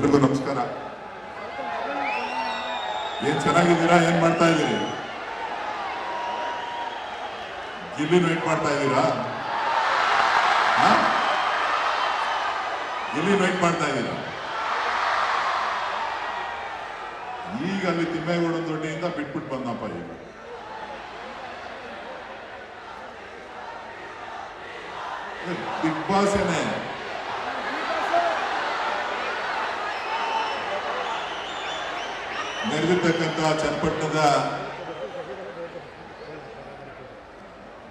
ಎಲ್ರಿಗೂ ನಮಸ್ಕಾರ. ಏನ್ ಚೆನ್ನಾಗಿದ್ದೀರಾ? ಏನ್ ಮಾಡ್ತಾ ಇದ್ದೀರಿ? ಇಲ್ಲಿ ವೇಟ್ ಮಾಡ್ತಾ ಇದ್ದೀರಾ? ಗಿಲ್ಲಿನ ವೇಟ್ ಮಾಡ್ತಾ ಇದ್ದೀರಾ? ಈಗ ಅಲ್ಲಿ ತಿಮ್ಮೇಗೌಡ ದೊಡ್ಡಿಯಿಂದ ಬಿಟ್ಬಿಟ್ಟು ಬಂದಪ್ಪ ಈಗ. ಬಿಗ್ ಬಾಸ್ ಏನೇ? ನೆರೆದಿರ್ತಕ್ಕಂಥ ಚನ್ನಪಟ್ಟಣದ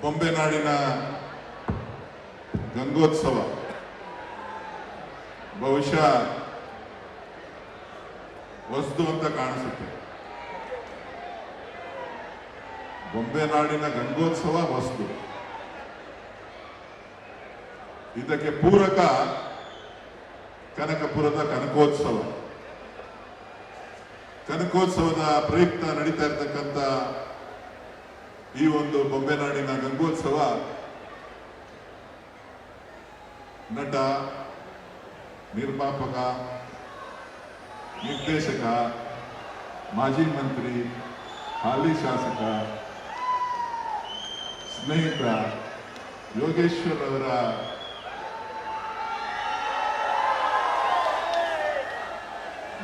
ಬೊಂಬೆ ನಾಡಿನ ಗಂಗೋತ್ಸವ. ಬಹುಶಃ ವಸ್ತು ಅಂತ ಕಾಣಿಸುತ್ತೆ. ಬೊಂಬೆ ನಾಡಿನ ಗಂಗೋತ್ಸವ ವಸ್ತು. ಇದಕ್ಕೆ ಪೂರಕ ಕನಕಪುರದ ಕನಕೋತ್ಸವ. ಕನಕೋತ್ಸವದ ಪ್ರಯುಕ್ತ ನಡೀತಾ ಇರತಕ್ಕಂತ ಈ ಒಂದು ಬೊಂಬೆನಾಡಿನ ಗಂಗೋತ್ಸವ ನಟ, ನಿರ್ಮಾಪಕ, ನಿರ್ದೇಶಕ, ಮಾಜಿ ಮಂತ್ರಿ, ಹಾಲಿ ಶಾಸಕ, ಸ್ನೇಹಿತ ಯೋಗೇಶ್ವರ್ ಅವರ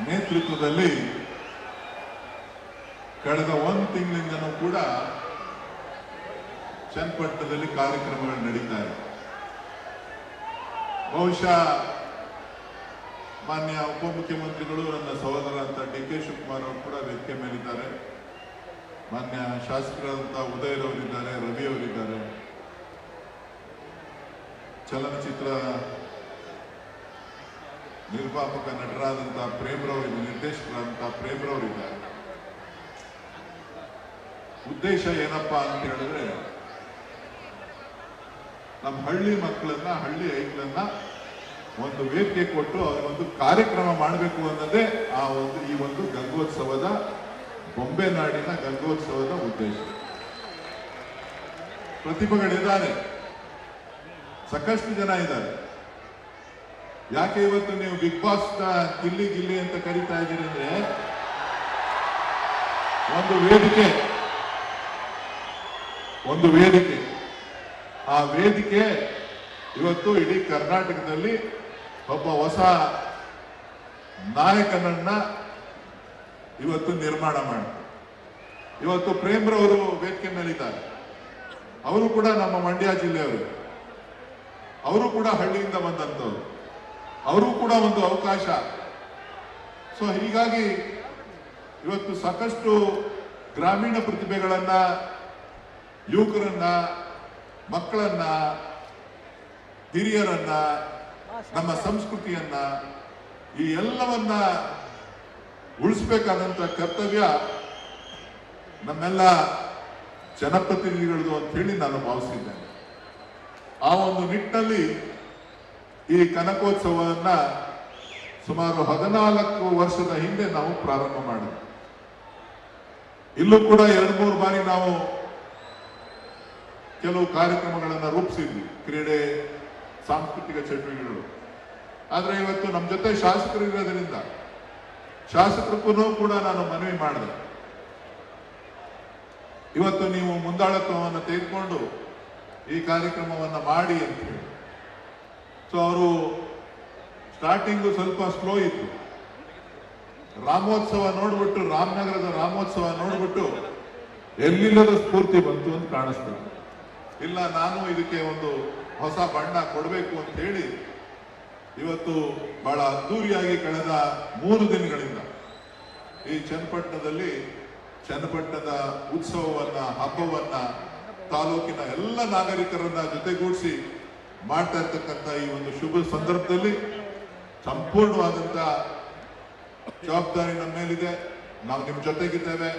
ನೇತೃತ್ವದಲ್ಲಿ ಕಳೆದ ಒಂದು ತಿಂಗಳಿಂದನೂ ಕೂಡ ಚನ್ನಪಟ್ಟಣದಲ್ಲಿ ಕಾರ್ಯಕ್ರಮಗಳು ನಡೀತಾ ಇದೆ. ಬಹುಶಃ ಮಾನ್ಯ ಉಪಮುಖ್ಯಮಂತ್ರಿಗಳು ನನ್ನ ಸಹೋದರ ಅಂತ ಡಿ ಕೆ ಶಿವಕುಮಾರ್ ಅವರು ಕೂಡ ವೇದಿಕೆ ಮೇಲಿದ್ದಾರೆ. ಮಾನ್ಯ ಶಾಸಕರಾದಂಥ ಉದಯರವರಿದ್ದಾರೆ ರವಿ ಅವರಿದ್ದಾರೆ. ಚಲನಚಿತ್ರ ನಿರ್ಮಾಪಕ ನಟರಾದಂಥ ಪ್ರೇಮ್ರವರಿದ್ದಾರೆ ನಿರ್ದೇಶಕರಾದಂಥ ಪ್ರೇಮ್ರವರಿದ್ದಾರೆ. ಉದ್ದೇಶ ಏನಪ್ಪ ಅಂತ ಹೇಳಿದ್ರೆ ನಮ್ಮ ಹಳ್ಳಿ ಮಕ್ಕಳನ್ನ, ಹಳ್ಳಿ ಐಕ್ಳನ್ನ ಒಂದು ವೇದಿಕೆ ಕೊಟ್ಟು ಒಂದು ಕಾರ್ಯಕ್ರಮ ಮಾಡಬೇಕು ಅನ್ನೋದೇ ಆ ಒಂದು, ಈ ಒಂದು ಗಂಗೋತ್ಸವದ ಬೊಂಬೆ ನಾಡಿನ ಗಂಗೋತ್ಸವದ ಉದ್ದೇಶ. ಪ್ರತಿಭೆಗಳಿದ್ದಾರೆ ಸಾಕಷ್ಟು ಜನ ಇದ್ದಾರೆ. ಯಾಕೆ ಇವತ್ತು ನೀವು ಬಿಗ್ ಬಾಸ್ ಗಿಲ್ಲಿ ಗಿಲ್ಲಿ ಅಂತ ಕರಿತಾ ಇದ್ದೀರಿ ಅಂದ್ರೆ, ಒಂದು ವೇದಿಕೆ ಒಂದು ವೇದಿಕೆ. ಆ ವೇದಿಕೆ ಇವತ್ತು ಇಡೀ ಕರ್ನಾಟಕದಲ್ಲಿ ಒಬ್ಬ ಹೊಸ ನಾಯಕನನ್ನ ಇವತ್ತು ನಿರ್ಮಾಣ ಮಾಡಿ ಇವತ್ತು ಪ್ರೇಮ್ರವರು ವೇದಿಕೆ ಮೇಲಿದ್ದಾರೆ. ಅವರು ಕೂಡ ನಮ್ಮ ಮಂಡ್ಯ ಜಿಲ್ಲೆಯವರು. ಅವರು ಕೂಡ ಹಳ್ಳಿಯಿಂದ ಬಂದಂಥವ್ರು. ಅವರು ಕೂಡ ಒಂದು ಅವಕಾಶ. ಸೊ ಹೀಗಾಗಿ ಇವತ್ತು ಸಾಕಷ್ಟು ಗ್ರಾಮೀಣ ಪ್ರತಿಭೆಗಳನ್ನ ಯುವಕರನ್ನ, ಮಕ್ಕಳನ್ನ, ಹಿರಿಯರನ್ನ, ನಮ್ಮ ಸಂಸ್ಕೃತಿಯನ್ನ ಈ ಎಲ್ಲವನ್ನ ಉಳಿಸ್ಬೇಕಾದಂತ ಕರ್ತವ್ಯ ನಮ್ಮೆಲ್ಲ ಜನಪ್ರತಿನಿಧಿಗಳದು ಅಂತ ಹೇಳಿ ನಾನು ಭಾವಿಸಿದ್ದೇನೆ. ಆ ಒಂದು ನಿಟ್ಟಿನಲ್ಲಿ ಈ ಕನಕೋತ್ಸವವನ್ನ ಸುಮಾರು ಹದಿನಾಲ್ಕು ವರ್ಷದ ಹಿಂದೆ ನಾವು ಪ್ರಾರಂಭ ಮಾಡಿದ್ವಿ. ಇಲ್ಲೂ ಕೂಡ ಎರಡು, ಮೂರು ಬಾರಿ ನಾವು ಕೆಲವು ಕಾರ್ಯಕ್ರಮಗಳನ್ನು ರೂಪಿಸಿದ್ವಿ. ಕ್ರೀಡೆ, ಸಾಂಸ್ಕೃತಿಕ ಚಟುವಟಿಕೆಗಳು. ಆದರೆ ಇವತ್ತು ನಮ್ಮ ಜೊತೆ ಶಾಸಕರು ಇರೋದ್ರಿಂದ ಶಾಸಕರಿಗೂ ಕೂಡ ನಾನು ಮನವಿ ಮಾಡಿದೆ. ಇವತ್ತು ನೀವು ಮುಂದಾಳತ್ವವನ್ನು ತೆಗೆದುಕೊಂಡು ಈ ಕಾರ್ಯಕ್ರಮವನ್ನು ಮಾಡಿ ಅಂತ ಹೇಳಿ. ಸೊ ಅವರು ಸ್ಟಾರ್ಟಿಂಗು ಸ್ವಲ್ಪ ಸ್ಲೋ ಇತ್ತು. ರಾಮೋತ್ಸವ ನೋಡ್ಬಿಟ್ಟು ರಾಮನಗರದ ರಾಮೋತ್ಸವ ನೋಡ್ಬಿಟ್ಟು ಎಲ್ಲಿಲ್ಲದ ಸ್ಫೂರ್ತಿ ಬಂತು ಅಂತ ಕಾಣಿಸ್ತದೆ. ಇಲ್ಲ, ನಾನು ಇದಕ್ಕೆ ಒಂದು ಹೊಸ ಬಣ್ಣ ಕೊಡಬೇಕು ಅಂತ ಹೇಳಿ ಇವತ್ತು ಬಹಳ ಅದ್ದೂರಿಯಾಗಿ ಕಳೆದ ಮೂರು ದಿನಗಳಿಂದ ಈ ಚನ್ನಪಟ್ಟಣದಲ್ಲಿ ಚನ್ನಪಟ್ಟಣದ ಉತ್ಸವವನ್ನ, ಹಬ್ಬವನ್ನ ತಾಲೂಕಿನ ಎಲ್ಲ ನಾಗರಿಕರನ್ನ ಜೊತೆಗೂಡಿಸಿ ಮಾಡ್ತಾ ಇರ್ತಕ್ಕಂಥ ಈ ಒಂದು ಶುಭ ಸಂದರ್ಭದಲ್ಲಿ ಸಂಪೂರ್ಣವಾದಂತ ಜವಾಬ್ದಾರಿ ನಮ್ಮ ಮೇಲಿದೆ. ನಾವು ನಿಮ್ಮ ಜೊತೆಗಿದ್ದೇವೆ.